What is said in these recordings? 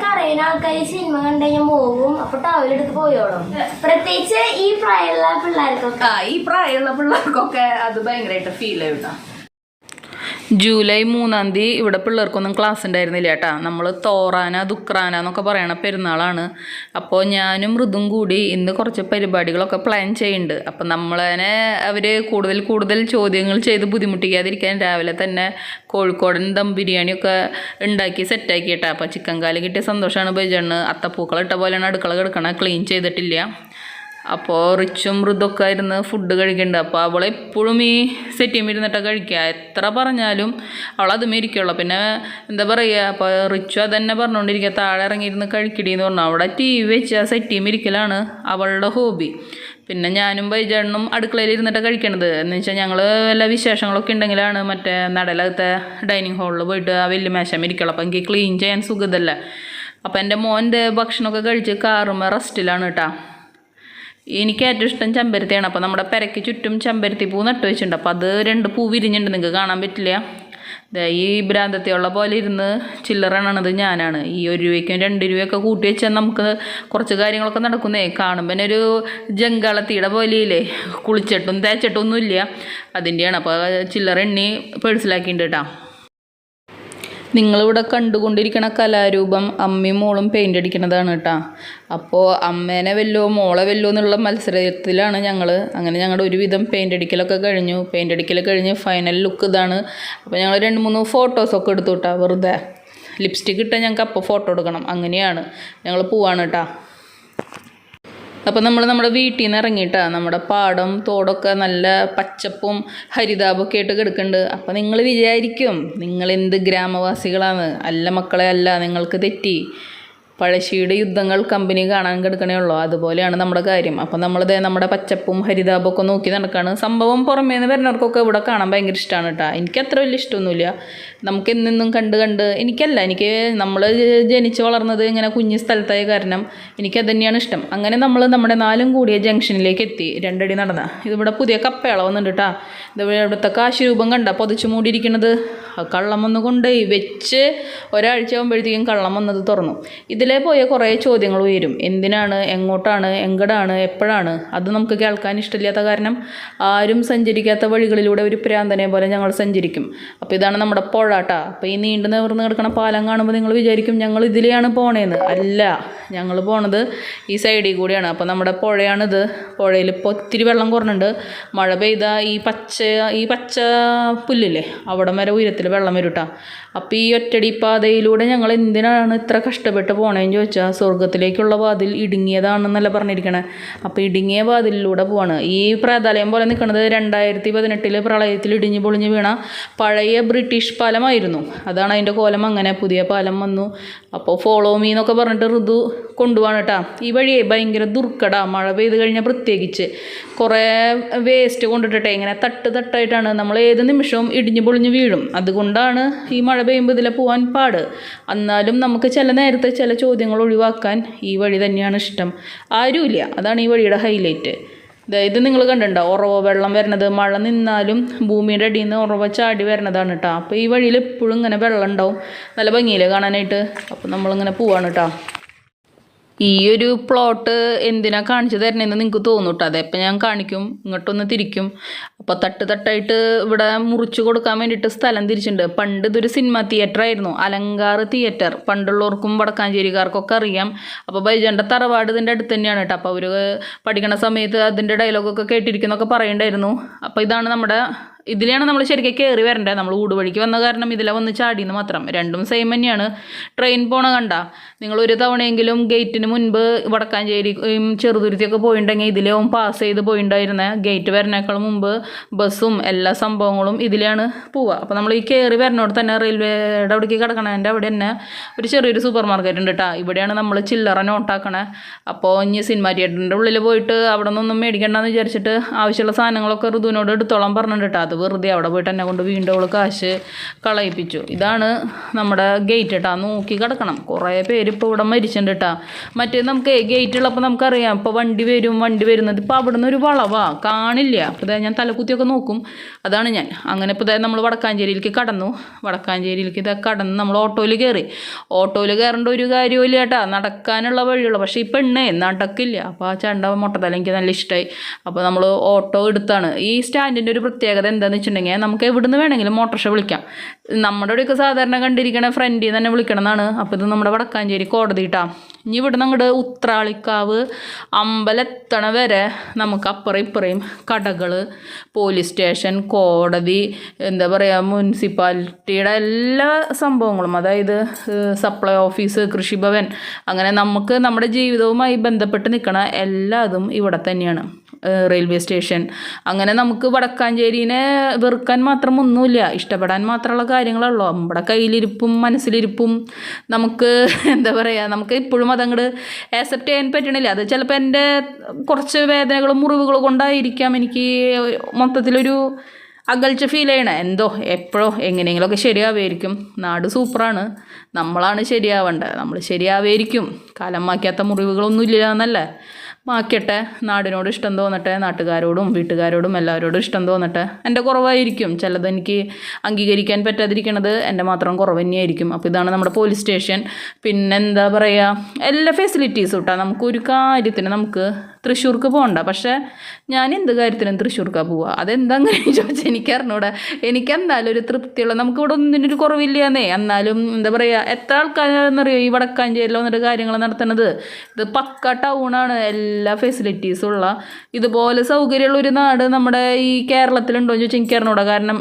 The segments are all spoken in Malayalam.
ഒക്കെ അറിയുന്ന ആൾക്കാർ സിനിമ കണ്ടു പോകും അപ്പൊ ടവലെടുത്ത് പോയോളും. പ്രത്യേകിച്ച് ഈ പ്രായമുള്ള പിള്ളേർക്കൊക്കെ. ഈ പ്രായമുള്ള പിള്ളേർക്കൊക്കെ അത് ഭയങ്കരമായിട്ട് ഫീൽ ചെയ്യട്ടാ ജൂലൈ മൂന്നാം തീയതി ഇവിടെ പിള്ളേർക്കൊന്നും ക്ലാസ് ഉണ്ടായിരുന്നില്ല കേട്ടാ. നമ്മൾ തോറാന ദുക്രാന എന്നൊക്കെ പറയണ പെരുന്നാളാണ്. അപ്പോൾ ഞാനും മൃദും കൂടി ഇന്ന് കുറച്ച് പരിപാടികളൊക്കെ പ്ലാൻ ചെയ്യുന്നുണ്ട് അപ്പം നമ്മളതിനെ അവർ കൂടുതൽ കൂടുതൽ ചോദ്യങ്ങൾ ചെയ്ത് ബുദ്ധിമുട്ടിക്കാതിരിക്കാൻ രാവിലെ തന്നെ കോഴിക്കോടൻ ദം ബിരിയാണിയൊക്കെ ഉണ്ടാക്കി സെറ്റാക്കി കേട്ടാ. അപ്പോൾ ചിക്കൻ കിട്ടിയ സന്തോഷമാണ് ബൈജണ് അത്തപ്പൂക്കളിട്ട പോലെയാണ് അടുക്കള കിടക്കണ. ക്ലീൻ ചെയ്തിട്ടില്ല. അപ്പോൾ റിച്ചും മൃദൊക്കെ ഇരുന്ന് ഫുഡ് കഴിക്കുന്നുണ്ട് അപ്പോൾ അവൾ എപ്പോഴും ഈ സെറ്റിയും ഇരുന്നിട്ടൊക്കെ കഴിക്കുക. എത്ര പറഞ്ഞാലും അവൾ അതുമേ പിന്നെ എന്താ പറയുക അപ്പോൾ റിച്ചു അതന്നെ പറഞ്ഞുകൊണ്ടിരിക്കുക താഴെ ഇറങ്ങിയിരുന്ന് കഴിക്കടി എന്ന് പറഞ്ഞു. അവിടെ ടി വി വെച്ച് ആ സെറ്റിയും ഇരിക്കലാണ് അവളുടെ ഹോബി പിന്നെ ഞാനും ബൈജേണ്ണും അടുക്കളയിൽ ഇരുന്നിട്ട് കഴിക്കണത്. എന്ന് വെച്ചാൽ ഞങ്ങൾ വല്ല വിശേഷങ്ങളൊക്കെ ഉണ്ടെങ്കിലാണ് മറ്റേ നടലകത്തെ ഡൈനിങ് ഹാളിൽ പോയിട്ട് ആ വലിയ മേശം ഇരിക്കുള്ളൂ. അപ്പോൾ എനിക്ക് ക്ലീൻ ചെയ്യാൻ സുഖതല്ല. അപ്പം എന്റെ മോന്റെ ഭക്ഷണമൊക്കെ കഴിച്ച് കാറുമ്പോൾ റെസ്റ്റിലാണ് കേട്ടോ എനിക്ക് ഏറ്റവും ഇഷ്ടം ചെമ്പരത്തിയാണ്. അപ്പോൾ നമ്മുടെ പെരയ്ക്ക് ചുറ്റും ചെമ്പരത്തി പൂ നട്ടു വെച്ചിട്ടുണ്ട്. അപ്പോൾ അത് രണ്ട് പൂ വിരിഞ്ഞിട്ടുണ്ട്. നിങ്ങൾക്ക് കാണാൻ പറ്റില്ല. ഈ ഭ്രാന്തത്തിയുള്ള പോലെ ഇരുന്ന് ചില്ലറണത് ഞാനാണ്. ഈ ഒരു രൂപയ്ക്കും രണ്ട് രൂപയൊക്കെ കൂട്ടി വെച്ചാൽ നമുക്ക് കുറച്ച് കാര്യങ്ങളൊക്കെ നടക്കുന്നേ. കാണുമ്പോൾ തന്നെ ഒരു ജങ്കാളത്തിയുടെ പോലെയില്ലേ? കുളിച്ചിട്ടും തേച്ചിട്ടും ഒന്നുമില്ല. അതിന്റെയാണ് അപ്പോൾ ചില്ലറ എണ്ണി പേഴ്സിലാക്കിയിട്ടുണ്ട് കേട്ടോ. നിങ്ങളിവിടെ കണ്ടുകൊണ്ടിരിക്കുന്ന കലാരൂപം അമ്മയും മോളും പെയിന്റ് അടിക്കുന്നതാണ് കേട്ടോ അപ്പോൾ അമ്മേനെ വല്ലോ മോളെ വല്ലോ എന്നുള്ള മത്സരത്തിലാണ് ഞങ്ങൾ അങ്ങനെ ഞങ്ങളുടെ ഒരുവിധം പെയിന്റ് അടിക്കലൊക്കെ കഴിഞ്ഞു. പെയിന്റ് അടിക്കൽ കഴിഞ്ഞ് ഫൈനൽ ലുക്ക് ഇതാണ്. അപ്പോൾ ഞങ്ങൾ രണ്ട് മൂന്ന് ഫോട്ടോസൊക്കെ എടുത്തു കേട്ടോ വെറുതെ. ലിപ്സ്റ്റിക് ഇട്ടാൽ ഞങ്ങൾക്ക് അപ്പോൾ ഫോട്ടോ എടുക്കണം. അങ്ങനെയാണ് ഞങ്ങൾ പോവാണ് കേട്ടോ അപ്പോൾ നമ്മൾ നമ്മുടെ വീട്ടിൽ നിന്ന് ഇറങ്ങിയിട്ടാണ് നമ്മുടെ പാടം തോടൊക്കെ നല്ല പച്ചപ്പും ഹരിതാപൊക്കെ ആയിട്ട് കിടക്കുന്നുണ്ട് അപ്പോൾ നിങ്ങൾ വിചാരിക്കും നിങ്ങൾ എന്ത് ഗ്രാമവാസികളാണ്? അല്ല മക്കളെ അല്ല നിങ്ങൾക്ക് തെറ്റി. പഴശ്ശിയുടെ യുദ്ധങ്ങൾ കമ്പനി കാണാൻ കിടക്കണേ ഉള്ളൂ. അതുപോലെയാണ് നമ്മുടെ കാര്യം. അപ്പം നമ്മളിത് നമ്മുടെ പച്ചപ്പും ഹരിതാപമൊക്കെ നോക്കി നടക്കുകയാണ് സംഭവം പുറമേ നിന്ന് വരുന്നവർക്കൊക്കെ ഇവിടെ കാണാൻ ഭയങ്കര ഇഷ്ടമാണ് കേട്ടോ എനിക്ക് അത്ര വലിയ ഇഷ്ടമൊന്നുമില്ല. നമുക്ക് എന്നും കണ്ട് കണ്ട് എനിക്കല്ല. എനിക്ക് നമ്മൾ ജനിച്ച് വളർന്നത് ഇങ്ങനെ കുഞ്ഞു സ്ഥലത്തായ കാരണം എനിക്കത് തന്നെയാണ് ഇഷ്ടം. അങ്ങനെ നമ്മൾ നമ്മുടെ നാലും കൂടിയ ജംഗ്ഷനിലേക്ക് എത്തി. രണ്ടടി നടന്ന. ഇതിവിടെ പുതിയ കപ്പേള വന്നിട്ടുണ്ട് കേട്ടോ ഇതിവിടെ ഇവിടുത്തെ കാശ് രൂപം കണ്ട പൊതിച്ചു മൂടിയിരിക്കുന്നത് കള്ളം വന്ന് കൊണ്ടുപോയി വെച്ച് ഒരാഴ്ച ആകുമ്പോഴത്തേക്കും കള്ളം വന്നത് തുറന്നു. ഇതിലേ പോയ കുറേ ചോദ്യങ്ങൾ ഉയരും. എന്തിനാണ്? എങ്ങോട്ടാണ്? എങ്കടാണ്? എപ്പോഴാണ്? അത് നമുക്ക് കേൾക്കാൻ ഇഷ്ടമില്ലാത്ത കാരണം ആരും സഞ്ചരിക്കാത്ത വഴികളിലൂടെ ഒരു പ്രാന്തനെ പോലെ ഞങ്ങൾ സഞ്ചരിക്കും. അപ്പോൾ ഇതാണ് നമ്മുടെ പുഴാട്ട. അപ്പോൾ ഈ നീണ്ടു നിവർന്ന് കിടക്കുന്ന പാലം കാണുമ്പോൾ നിങ്ങൾ വിചാരിക്കും ഞങ്ങൾ ഇതിലെയാണ് പോണേന്ന്. അല്ല ഞങ്ങൾ പോണത് ഈ സൈഡിൽ കൂടിയാണ്. അപ്പോൾ നമ്മുടെ പുഴയാണിത്. പുഴയിൽ ഇപ്പോൾ ഒത്തിരി വെള്ളം കുറഞ്ഞുണ്ട് മഴ പെയ്താൽ ഈ പച്ച ഈ പച്ച പുല്ലില്ലേ അവിടം വരെ ഉയരത്തിൽ വെള്ളം വരും അപ്പം ഈ ഒറ്റടി പാതയിലൂടെ ഞങ്ങൾ എന്തിനാണ് ഇത്ര കഷ്ടപ്പെട്ട് പോണേന്ന് ചോദിച്ചാൽ സ്വർഗത്തിലേക്കുള്ള വാതിൽ ഇടുങ്ങിയതാണെന്നല്ല പറഞ്ഞിരിക്കണേ. അപ്പോൾ ഇടുങ്ങിയ വാതിലിലൂടെ പോവാണ്. ഈ പ്രാതാലയം പോലെ നിൽക്കുന്നത് രണ്ടായിരത്തി പതിനെട്ടിൽ പ്രളയത്തിൽ ഇടിഞ്ഞ് പൊളിഞ്ഞ് വീണ പഴയ ബ്രിട്ടീഷ് പാലമായിരുന്നു. അതാണ് അതിന്റെ കോലം. അങ്ങനെ പുതിയ പാലം വന്നു. അപ്പോൾ ഫോളോ മീ എന്നൊക്കെ പറഞ്ഞിട്ട് ഋതു കൊണ്ടുപോവാണ് കേട്ടോ. ഈ വഴിയെ ഭയങ്കര ദുർക്കട മഴ പെയ്ത് കഴിഞ്ഞാൽ പ്രത്യേകിച്ച്. കുറേ വേസ്റ്റ് കൊണ്ടിട്ടിട്ടെ ഇങ്ങനെ തട്ട് തട്ടായിട്ടാണ് നമ്മൾ ഏത് നിമിഷവും ഇടിഞ്ഞു പൊളിഞ്ഞ് വീഴും. അതുകൊണ്ടാണ് ഈ മഴ പെയ്യുമ്പോൾ ഇതിലെ പോകാൻ പാട്. എന്നാലും നമുക്ക് ചില നേരത്തെ ചില ചോദ്യങ്ങൾ ഒഴിവാക്കാൻ ഈ വഴി തന്നെയാണ് ഇഷ്ടം. ആരുമില്ല. അതാണ് ഈ വഴിയുടെ ഹൈലൈറ്റ് ഇത് നിങ്ങൾ കണ്ടിട്ടുണ്ടോ? ഉറവ വെള്ളം വരുന്നത് മഴ നിന്നാലും ഭൂമിയുടെ അടിയിൽ നിന്ന് ഉറവ ചാടി വരുന്നതാണ് കേട്ടോ. അപ്പോൾ ഈ വഴിയിൽ എപ്പോഴും ഇങ്ങനെ വെള്ളം ഉണ്ടാവും. നല്ല ഭംഗിയിൽ കാണാനായിട്ട്? അപ്പോൾ നമ്മളിങ്ങനെ പോവാണ് കേട്ടോ. ഈ ഒരു പ്ലോട്ട് എന്തിനാ കാണിച്ചു തരണേന്ന് നിങ്ങൾക്ക് തോന്നും അതെപ്പം ഞാൻ കാണിക്കും ഇങ്ങോട്ടൊന്ന് തിരിക്കും. അപ്പോൾ തട്ട് തട്ടായിട്ട് ഇവിടെ മുറിച്ച് കൊടുക്കാൻ വേണ്ടിയിട്ട് സ്ഥലം തിരിച്ചിട്ടുണ്ട്. പണ്ട് ഇതൊരു സിനിമ തിയേറ്റർ ആയിരുന്നു. അലങ്കാർ തിയേറ്റർ പണ്ടുള്ളവർക്കും വടക്കാഞ്ചേരിക്കാർക്കൊക്കെ അറിയാം. അപ്പോൾ ബൈജന്റെ തറവാട് ഇതിന്റെ അടുത്ത് തന്നെയാണ് കേട്ടോ. അപ്പോൾ അവർ പഠിക്കണ സമയത്ത് അതിന്റെ ഡയലോഗൊക്കെ കേട്ടിരിക്കുന്നൊക്കെ പറയണ്ടായിരുന്നു. അപ്പോൾ ഇതാണ് നമ്മുടെ ഇതിലെയാണ് നമ്മൾ ശരിക്കും കയറി വരേണ്ടത് നമ്മൾ ഊടുവഴിക്ക് വന്ന കാരണം ഇതിലെ വന്ന് ചാടിയെന്ന് മാത്രം. രണ്ടും സെയിം തന്നെയാണ്. ട്രെയിൻ പോണ കണ്ട. നിങ്ങൾ ഒരു തവണയെങ്കിലും ഗേറ്റിന് മുൻപ് വടക്കാഞ്ചേരി ചെറുതുരുത്തിയൊക്കെ പോയിട്ടുണ്ടെങ്കിൽ ഇതിലേവും പാസ് ചെയ്ത് പോയിണ്ടായിരുന്നത് ഗേറ്റ് വരണേക്കാൾ മുമ്പ് ബസ്സും എല്ലാ സംഭവങ്ങളും ഇതിലാണ് പോവുക അപ്പോൾ നമ്മൾ ഈ കയറി വരണോട് തന്നെ റെയിൽവേയുടെ അവിടേക്ക് കിടക്കണതിന്റെ അവിടെ തന്നെ ഒരു ചെറിയൊരു സൂപ്പർ മാർക്കറ്റ് ഉണ്ട് കേട്ടോ ഇവിടെയാണ് നമ്മൾ ചില്ലറ നോട്ടാക്കണേ അപ്പോൾ ഇനി സിനിമ തിയേറ്ററിന്റെ ഉള്ളിൽ പോയിട്ട് അവിടെ നിന്നൊന്നും മേടിക്കണ്ടെന്ന് വിചാരിച്ചിട്ട് ആവശ്യമുള്ള സാധനങ്ങളൊക്കെ ഋതുവിനോട് എടുത്തോളം പറഞ്ഞിട്ട് കേട്ടോ അത് വെറുതെ അവിടെ പോയിട്ട് എന്നെ കൊണ്ട് വീണ്ടും അവൾ കാശ് കളയിപ്പിച്ചു. ഇതാണ് നമ്മുടെ ഗേറ്റ് കേട്ടോ നോക്കി കിടക്കണം. കുറേ പേര് ഇപ്പോൾ ഇവിടെ മരിച്ചിട്ടുണ്ട് കേട്ടോ മറ്റേ നമുക്ക് ഗേറ്റ് ഉള്ളപ്പോൾ നമുക്കറിയാം. ഇപ്പോൾ വണ്ടി വരും വണ്ടി വരുന്നത് ഇപ്പോൾ അവിടെ ഒരു വളവാ. കാണില്ല. അപ്പോൾ ഞാൻ തലക്കുത്തിയൊക്കെ നോക്കും. അതാണ് ഞാൻ. അങ്ങനെ ഇപ്പോൾ നമ്മൾ വടക്കാഞ്ചേരിയിലേക്ക് കടന്നു. വടക്കാഞ്ചേരിയിലേക്ക് ഇതാ കടന്ന് നമ്മൾ ഓട്ടോയിൽ കയറി ഓട്ടോയിൽ കയറേണ്ട ഒരു കാര്യവും ഇല്ല കേട്ടോ നടക്കാനുള്ള വഴിയുള്ളൂ. പക്ഷേ ഇപ്പം എണ്ണേ നടക്കില്ല. അപ്പോൾ ആ ചണ്ട മുട്ടത്തല എനിക്ക് നല്ല ഇഷ്ടമായി അപ്പോൾ നമ്മൾ ഓട്ടോ എടുത്താണ്. ഈ സ്റ്റാൻഡിന്റെ ഒരു പ്രത്യേകത എന്താണെന്ന് വെച്ചിട്ടുണ്ടെങ്കിൽ നമുക്ക് എവിടുന്ന് വേണമെങ്കിലും മോട്ടോർഷ വിളിക്കാം. നമ്മുടെ ഇവിടെയൊക്കെ സാധാരണ കണ്ടിരിക്കണ ഫ്രണ്ടിൽ തന്നെ വിളിക്കണം എന്നാണ് അപ്പോൾ ഇത് നമ്മുടെ വടക്കാഞ്ചേരി കോടതി കേട്ടോ ഇനി ഇവിടുന്ന് അങ്ങോട്ട് ഉത്രാളിക്കാവ് അമ്പലത്തണ വരെ നമുക്ക് അപ്പുറം ഇപ്പുറയും കടകൾ പോലീസ് സ്റ്റേഷൻ കോടതി എന്താ പറയുക മുനിസിപ്പാലിറ്റിയുടെ എല്ലാ സംഭവങ്ങളും അതായത് സപ്ലൈ ഓഫീസ് കൃഷിഭവൻ അങ്ങനെ നമുക്ക് നമ്മുടെ ജീവിതവുമായി ബന്ധപ്പെട്ട് നിൽക്കണ എല്ലാതും ഇവിടെ തന്നെയാണ്. Railway station. അങ്ങനെ നമുക്ക് വടക്കാഞ്ചേരിനെ വെറുക്കാൻ മാത്രം ഒന്നുമില്ല. ഇഷ്ടപ്പെടാൻ മാത്രമുള്ള കാര്യങ്ങളുള്ളൂ നമ്മുടെ കയ്യിലിരിപ്പും മനസ്സിലിരിപ്പും നമുക്ക് എന്താ പറയുക നമുക്ക് ഇപ്പോഴും അതങ്ങോട്ട് ആക്സെപ്റ്റ് ചെയ്യാൻ പറ്റണില്ല. അത് ചിലപ്പോൾ എന്റെ കുറച്ച് വേദനകളും മുറിവുകളും കൊണ്ടായിരിക്കാം എനിക്ക് മൊത്തത്തിലൊരു അകൽച്ച ഫീൽ ചെയ്യണേ. എന്തോ എപ്പോഴോ എങ്ങനെയെങ്കിലുമൊക്കെ ശരിയാവുമായിരിക്കും നാട് സൂപ്പറാണ്. നമ്മളാണ് ശരിയാവേണ്ടത് നമ്മൾ ശരിയാവുമായിരിക്കും കാലം മാക്കാത്ത മുറിവുകളൊന്നും ഇല്ല എന്നല്ലേ. മാക്കട്ടെ നാടിനോട് ഇഷ്ടം തോന്നട്ടെ നാട്ടുകാരോടും വീട്ടുകാരോടും എല്ലാവരോടും ഇഷ്ടം തോന്നട്ടെ. എന്റെ കുറവായിരിക്കും. ചിലത് എനിക്ക് അംഗീകരിക്കാൻ പറ്റാതിരിക്കണത് എന്റെ മാത്രം കുറവ് തന്നെയായിരിക്കും. അപ്പോൾ ഇതാണ് നമ്മുടെ പോലീസ് സ്റ്റേഷൻ. പിന്നെന്താ പറയുക? എല്ലാ ഫെസിലിറ്റീസും കിട്ടാം നമുക്ക് ഒരു കാര്യത്തിന് നമുക്ക് തൃശ്ശൂർക്ക് പോകണ്ട പക്ഷേ ഞാൻ എന്ത് കാര്യത്തിനും തൃശ്ശൂർക്കാണ് പോവുക അതെന്താ അങ്ങനെ ചോദിച്ചാൽ എനിക്ക് അറിഞ്ഞൂടെ എനിക്ക് എന്തായാലും ഒരു തൃപ്തിയുള്ള നമുക്ക് ഇവിടെ ഒന്നിനൊരു കുറവില്ലാന്നേ. എന്നാലും എന്താ പറയുക എത്ര ആൾക്കാരെന്നറിയോ ഈ വടക്കാഞ്ചേരിയിൽ വന്നിട്ട് കാര്യങ്ങൾ നടത്തുന്നത് ഇത് പക്ക ടൗണാണ്. എല്ലാ ഫെസിലിറ്റീസും ഉള്ള. ഇതുപോലെ സൗകര്യമുള്ള ഒരു നാട് നമ്മുടെ ഈ കേരളത്തിലുണ്ടോ എന്ന് ചോദിച്ചാൽ എനിക്ക് അറിഞ്ഞൂടെ കാരണം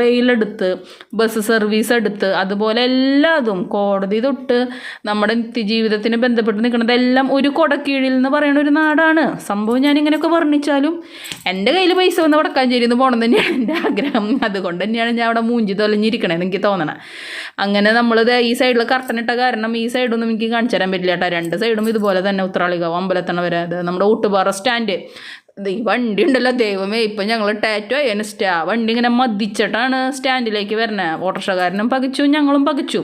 റെയിൽ എടുത്ത് ബസ് സർവീസ് എടുത്ത് അതുപോലെ എല്ലാതും കോടതി തൊട്ട് നമ്മുടെ നിത്യജീവിതത്തിന് ബന്ധപ്പെട്ട് നിൽക്കുന്നത് എല്ലാം ഒരു കൊടക്കീഴിൽ എന്ന് പറയുന്ന ഒരു നാടാണ് സംഭവം ഞാൻ ഇങ്ങനെയൊക്കെ വർണിച്ചാലും എന്റെ കയ്യിൽ പൈസ വന്ന് വടക്കാഞ്ചേരി എന്ന് പോകണം തന്നെയാണ് എന്റെ ആഗ്രഹം. അതുകൊണ്ട് തന്നെയാണ് ഞാൻ അവിടെ മൂഞ്ചി തൊലഞ്ഞിരിക്കണേ എനിക്ക് തോന്നണം. അങ്ങനെ നമ്മളിത് ഈ സൈഡിൽ കറത്തനിട്ട കാരണം ഈ സൈഡൊന്നും എനിക്ക് കാണിച്ചു തരാൻ പറ്റില്ല കേട്ടോ. രണ്ട് സൈഡും ഇതുപോലെ തന്നെ ഉത്രാളികാവ് അമ്പലത്തണ വരെ. അത് നമ്മുടെ ഊട്ടുപാറ സ്റ്റാൻഡ് ഈ വണ്ടി ഉണ്ടല്ലോ ദൈവമേ ഇപ്പം ഞങ്ങൾ ടാറ്റോ അതിന് സ്റ്റാ വണ്ടി ഇങ്ങനെ മതിച്ചിട്ടാണ് സ്റ്റാൻഡിലേക്ക് വരുന്നത് ഓട്ടോറിക്ഷക്കാരനും പകച്ചു ഞങ്ങളും പകച്ചു.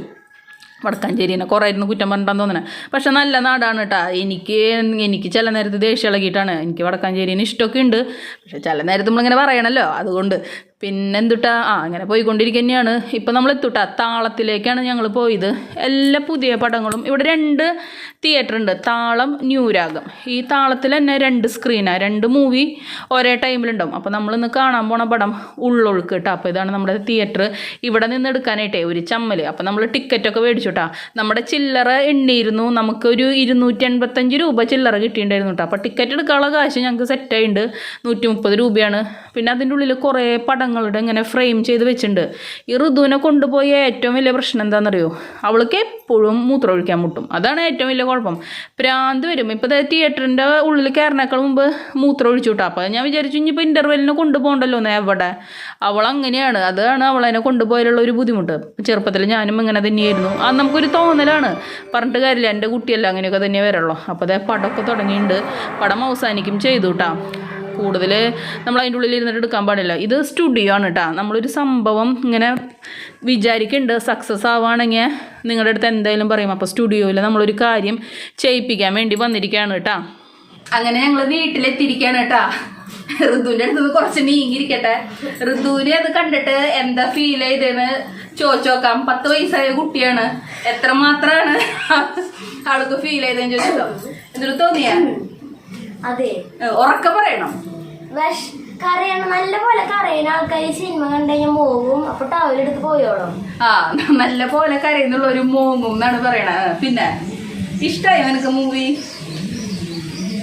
വടക്കാഞ്ചേരിനെ കുറേ ഇരുന്ന് കുറ്റം പറഞ്ഞിട്ടാന്ന് തോന്നണേ. പക്ഷെ നല്ല നാടാണ് കേട്ടോ എനിക്ക് എനിക്ക് ചില നേരത്ത് ദേഷ്യം ഇളകിയിട്ടാണ് എനിക്ക് വടക്കാഞ്ചേരിന് ഇഷ്ടമൊക്കെ ഉണ്ട് പക്ഷെ ചില നേരത്ത് നമ്മളിങ്ങനെ പറയണല്ലോ. അതുകൊണ്ട് പിന്നെന്തുട്ടാ? ആ അങ്ങനെ പോയിക്കൊണ്ടിരിക്കുക ഇപ്പം നമ്മൾ എത്തുട്ടാ താളത്തിലേക്കാണ് ഞങ്ങൾ പോയത്. എല്ലാ പുതിയ പടങ്ങളും ഇവിടെ രണ്ട് തിയേറ്റർ ഉണ്ട് താളം ന്യൂരാഗം. ഈ താളത്തിൽ തന്നെ രണ്ട് സ്ക്രീനാണ് രണ്ട് മൂവി ഒരേ ടൈമിലുണ്ടാവും അപ്പോൾ നമ്മളിന്ന് കാണാൻ പോണ പടം ഉള്ളൊഴുക്ക് കേട്ടോ അപ്പോൾ ഇതാണ് നമ്മുടെ തിയേറ്റർ ഇവിടെ നിന്ന് എടുക്കാനായിട്ടേ ഒരു ചമ്മൽ അപ്പോൾ നമ്മൾ ടിക്കറ്റൊക്കെ മേടിച്ചുട്ടാ. നമ്മുടെ ചില്ലറ എണ്ണിയിരുന്നു. നമുക്കൊരു ഇരുന്നൂറ്റി എൺപത്തഞ്ച് രൂപ ചില്ലറ കിട്ടിയിട്ടുണ്ടായിരുന്നു കേട്ടോ അപ്പോൾ ടിക്കറ്റ് എടുക്കാനുള്ള കാശ് ഞങ്ങൾക്ക് സെറ്റായിട്ടുണ്ട് നൂറ്റി മുപ്പത് രൂപയാണ്. പിന്നെ അതിന്റെ ഉള്ളിൽ കുറേ പടങ്ങളുടെ ഇങ്ങനെ ഫ്രെയിം ചെയ്ത് വെച്ചിട്ടുണ്ട്. ഈ ഋതുവിനെ കൊണ്ടുപോയ ഏറ്റവും വലിയ പ്രശ്നം എന്താണെന്നറിയോ? അവൾക്ക് എപ്പോഴും മൂത്രം ഒഴിക്കാൻ മുട്ടും. അതാണ് ഏറ്റവും വലിയ കുഴപ്പം. പ്രാന്ത് വരും. ഇപ്പോൾ തിയേറ്ററിന്റെ ഉള്ളിൽ കയറിനേക്കാൾ മുമ്പ് മൂത്രം ഒഴിച്ചു വിട്ടാ. അപ്പോൾ ഞാൻ വിചാരിച്ചു ഇനിയിപ്പോൾ ഇന്റർവെല്ലിന് കൊണ്ടുപോകണ്ടല്ലോ എന്നേ എവിടെ? അവൾ അങ്ങനെയാണ്. അതാണ് അവളതിനെ കൊണ്ടുപോയാലുള്ള ഒരു ബുദ്ധിമുട്ട്. ചെറുപ്പത്തിൽ ഞാനും ഇങ്ങനെ തന്നെയായിരുന്നു. അത് നമുക്കൊരു തോന്നലാണ്. പറഞ്ഞിട്ട് കാര്യമില്ല. എന്റെ കുട്ടിയല്ല അങ്ങനെയൊക്കെ തന്നെ വരുള്ളൂ. അപ്പോൾ അതേ പടമൊക്കെ തുടങ്ങിയിട്ടുണ്ട് പടം അവസാനിക്കും ചെയ്തു കേട്ടോ കൂടുതൽ നമ്മൾ അതിന്റെ ഉള്ളിൽ ഇരുന്നിട്ട് എടുക്കാൻ പാടില്ല. ഇത് സ്റ്റുഡിയോ ആണ് കേട്ടോ നമ്മളൊരു സംഭവം ഇങ്ങനെ വിചാരിക്കുന്നുണ്ട് സക്സസ് ആവുകയാണെങ്കിൽ നിങ്ങളുടെ അടുത്ത് എന്തായാലും പറയും. അപ്പോൾ സ്റ്റുഡിയോയിൽ നമ്മളൊരു കാര്യം ചെയ്യിപ്പിക്കാൻ വേണ്ടി വന്നിരിക്കുകയാണ് കേട്ടോ അങ്ങനെ ഞങ്ങൾ വീട്ടിലെത്തിയിരിക്കുകയാണ് കേട്ടോ ഋതുവിന്റെ അടുത്ത് കുറച്ച് നീങ്ങിയിരിക്കട്ടെ. ഋതുവിനെ അത് കണ്ടിട്ട് എന്താ ഫീൽ ചെയ്തതെന്ന് ചോദിച്ചു നോക്കാം പത്ത് വയസ്സായ കുട്ടിയാണ്. എത്ര മാത്രമാണ് ആൾക്ക് ഫീൽ ചെയ്തതെന്ന് ചോദിച്ചോ എന്തൊരു തോന്നിയാ? അതെ. ഉറക്കം പറയണം. വിഷ കരയണ നല്ല പോലെ കരയുന്ന ആൾക്കാർ സിനിമ കണ്ടു കഴിഞ്ഞാൽ പോകും അപ്പൊ ടവലെടുത്ത് പോയോളും. ആ നല്ല പോലെ കരയുന്നുള്ള ഒരു മോങ്ങും എന്നാണ് പറയണത് പിന്നെ ഇഷ്ടായി നിനക്ക് മൂവി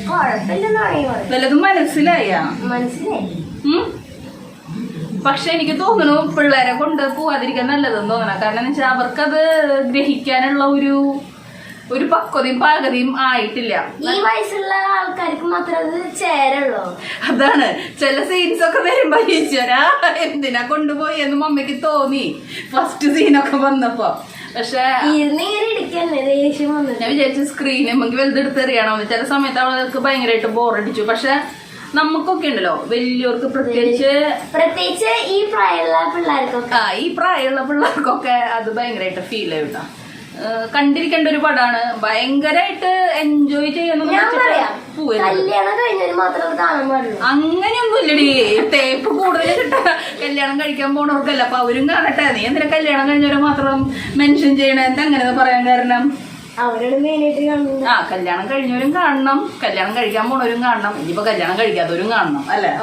കുഴപ്പമില്ലെന്നാണ് ഈ പറയുന്നത് വല്ലതും മനസ്സിലായ? മനസ്സിലായി. പക്ഷെ എനിക്ക് തോന്നുന്നു പിള്ളേരെ കൊണ്ട് പോവാതിരിക്കാൻ നല്ലതെന്ന് തോന്നണം. കാരണം എന്ന് വെച്ചാൽ അവർക്കത് ഗ്രഹിക്കാനുള്ള ഒരു ഒരു പക്വതയും പാകതയും ആയിട്ടില്ല. ഈ വയസ്സുള്ള ആൾക്കാർക്ക് മാത്രമേ അത് ചേരുള്ളൂ? അതാണ്. ചില സീൻസ് ഒക്കെ വരുമ്പോ ഈശ്വരാ എന്തിനാ കൊണ്ടുപോയി എന്ന് മമ്മിക്ക് തോന്നി. ഫസ്റ്റ് സീനൊക്കെ വന്നപ്പോ. പക്ഷെ ഞാൻ വിചാരിച്ചു സ്ക്രീൻ നമുക്ക് വലുതെടുത്ത് എറിയണമെന്ന് ചില സമയത്ത് അവൾക്ക് ഭയങ്കരമായിട്ട് ബോറടിച്ചു പക്ഷെ നമുക്കൊക്കെ ഉണ്ടല്ലോ വലിയവർക്ക് പ്രത്യേകിച്ച് പ്രത്യേകിച്ച് ഈ പ്രായമുള്ള പിള്ളേർക്കൊക്കെ. ആ ഈ പ്രായമുള്ള പിള്ളേർക്കൊക്കെ അത് ഭയങ്കരമായിട്ട് ഫീൽ ചെയ്യൂട്ടാ കണ്ടിരിക്കേണ്ട ഒരു പടമാണ് ഭയങ്കരമായിട്ട് എൻജോയ് ചെയ്യണം ഞാൻ പറയാം. കല്യാണം കഴിഞ്ഞവര് മാത്രമേ അത് കാണാൻ പാടുള്ളൂ. അങ്ങനെയൊന്നും ഇല്ലടി തേപ്പ് കൂടുതൽ കിട്ട. കല്യാണം കഴിക്കാൻ പോണവർക്കല്ല അപ്പൊ അവരും കാണട്ടെ. നീ എന്തിനാ കല്യാണം കഴിഞ്ഞവരെ മാത്രം മെൻഷൻ ചെയ്യണേ? എന്താ അങ്ങനെ പറയാൻ കാരണം? ആ കല്യാണം കഴിഞ്ഞവരും കാണണം. കല്യാണം കഴിക്കാൻ പോണവരും കാണണം. ഇനിയിപ്പോ കല്യാണം കഴിക്കാത്തവരും കാണണം അല്ലേ?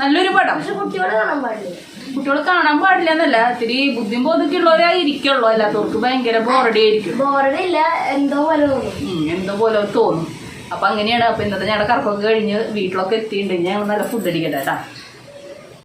നല്ലൊരു പടം. പക്ഷെ കുട്ടികളെ കാണാൻ പാടില്ല. കുട്ടികൾ കാണാൻ പാടില്ല എന്നല്ല ഇത്തിരി ബുദ്ധിയും ബോധമൊക്കെ ഉള്ളവരായിരിക്കുള്ളൂ അല്ലാത്തവർക്ക് ഭയങ്കര ബോറടി ആയിരിക്കും. ബോറടില്ല എന്തോ പോലെ തോന്നും. എന്തോ പോലെ തോന്നും. അപ്പൊ അങ്ങനെയാണ്. അപ്പൊ ഇന്നത്തെ ഞങ്ങളുടെ കറക്കൊക്കെ കഴിഞ്ഞ് വീട്ടിലൊക്കെ എത്തിയിട്ടുണ്ട്. ഞങ്ങൾ നല്ല ഫുഡ് അടിക്കട്ടെ കേട്ടാ